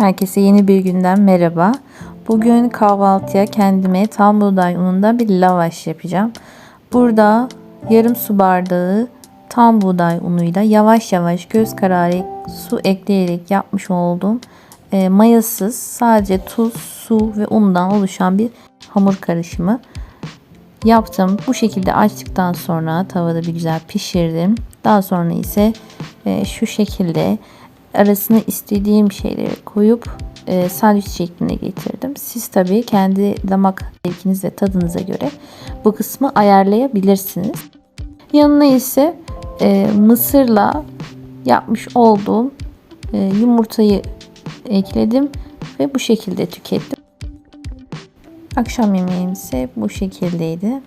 Herkese yeni bir günden merhaba. Bugün kahvaltıya kendime tam buğday unundan bir lavaş yapacağım. Burada yarım su bardağı tam buğday unuyla yavaş yavaş göz kararı su ekleyerek yapmış olduğum e, mayasız sadece tuz, su ve undan oluşan bir hamur karışımı yaptım. Bu şekilde açtıktan sonra tavada bir güzel pişirdim. Daha sonra ise e, şu şekilde arasına istediğim şeyleri koyup e, sandviç şekline getirdim. Siz tabii kendi damak zevkiniz ve tadınıza göre bu kısmı ayarlayabilirsiniz. Yanına ise e, mısırla yapmış olduğum e, yumurtayı ekledim ve bu şekilde tükettim. Akşam yemeğim ise bu şekildeydi.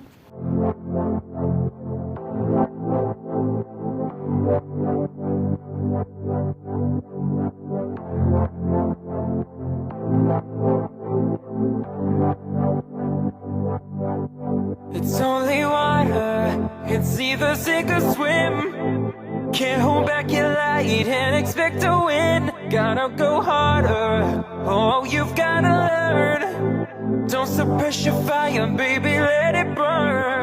Either sink or swim. Can't hold back your light and expect to win. Gotta go harder, oh, you've gotta learn. Don't suppress your fire, baby, let it burn.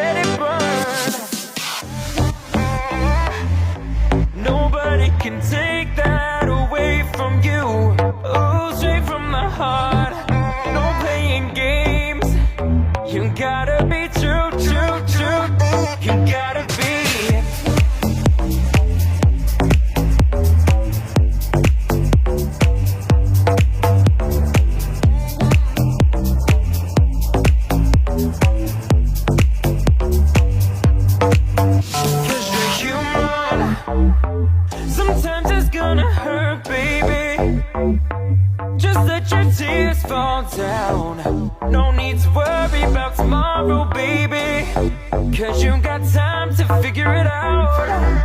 Cause you got time to figure it out.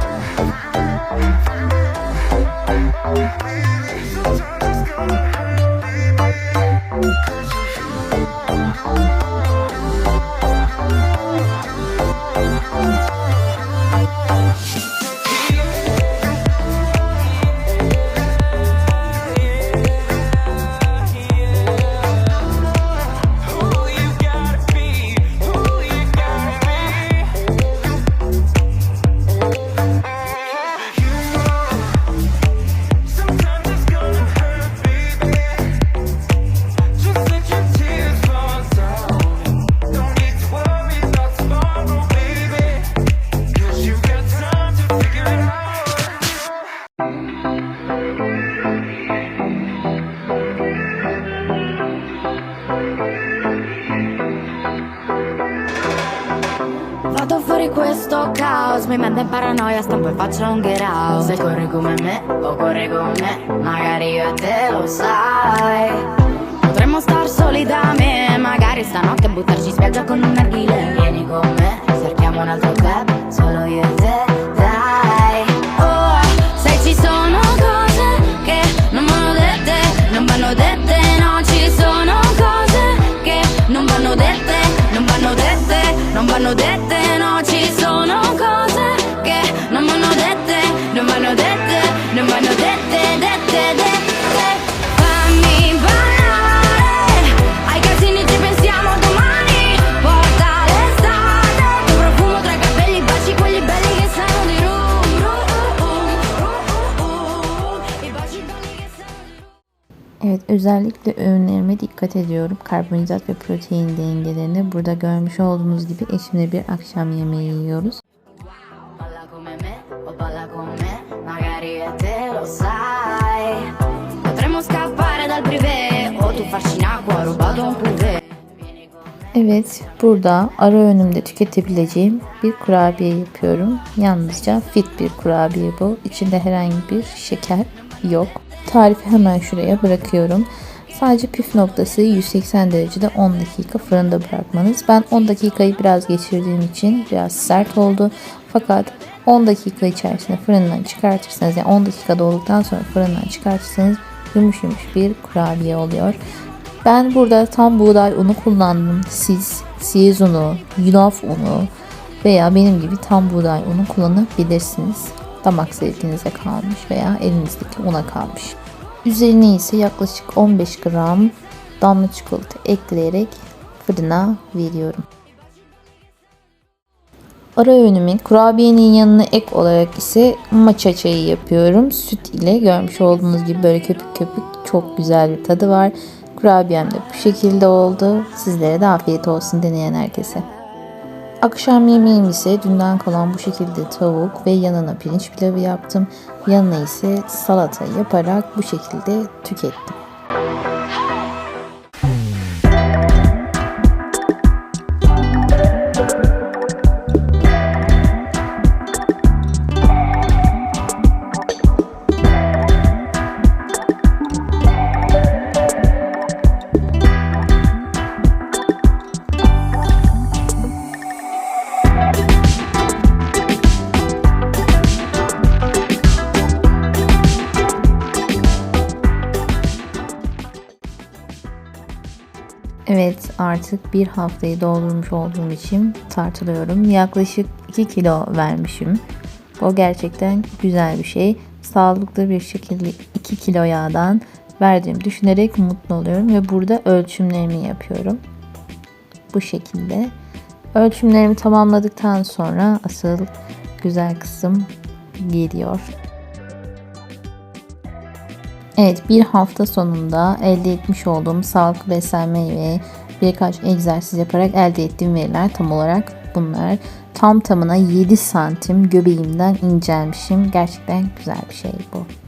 Who Vado fuori questo caos, mi manda in paranoia, stampo e faccio un get out. Se corri come me o corri con me, magari io e te lo sai. Potremmo star soli da me, magari stanotte buttarci in spiaggia con un narghile. Vieni con me, cerchiamo un altro club, özellikle öğünlerime dikkat ediyorum. Karbonhidrat ve protein dengelerini burada görmüş olduğunuz gibi eşimle bir akşam yemeği yiyoruz. Evet, burada ara öğünümde tüketebileceğim bir kurabiye yapıyorum. Yalnızca fit bir kurabiye bu. İçinde herhangi bir şeker yok. Tarifi hemen şuraya bırakıyorum. Sadece püf noktası 180 derecede 10 dakika fırında bırakmanız. Ben 10 dakikayı biraz geçirdiğim için biraz sert oldu. Fakat 10 dakika içerisinde fırından çıkartırsanız yani 10 dakika olduktan sonra fırından çıkartırsanız yumuş yumuş bir kurabiye oluyor. Ben burada tam buğday unu kullandım. Siz siyez unu, yulaf unu veya benim gibi tam buğday unu kullanabilirsiniz. Damak zevkinize kalmış veya elinizdeki una kalmış. Üzerine ise yaklaşık 15 gram damla çikolata ekleyerek fırına veriyorum. Ara öğünümün kurabiyenin yanına ek olarak ise matcha çayı yapıyorum. Süt ile görmüş olduğunuz gibi böyle köpük köpük çok güzel bir tadı var. Kurabiyem de bu şekilde oldu. Sizlere de afiyet olsun deneyen herkese. Akşam yemeğim ise dünden kalan bu şekilde tavuk ve yanına pirinç pilavı yaptım. Yanına ise salata yaparak bu şekilde tükettim. Evet artık bir haftayı doldurmuş olduğum için tartılıyorum. Yaklaşık 2 kilo vermişim. O gerçekten güzel bir şey. Sağlıklı bir şekilde 2 kilo yağdan verdiğimi düşünerek mutlu oluyorum. Ve burada ölçümlerimi yapıyorum. Bu şekilde. Ölçümlerimi tamamladıktan sonra asıl güzel kısım geliyor. Evet bir hafta sonunda elde etmiş olduğum sağlıklı beslenme ve birkaç egzersiz yaparak elde ettiğim veriler tam olarak bunlar. Tam tamına 7 santim göbeğimden incelmişim. Gerçekten güzel bir şey bu.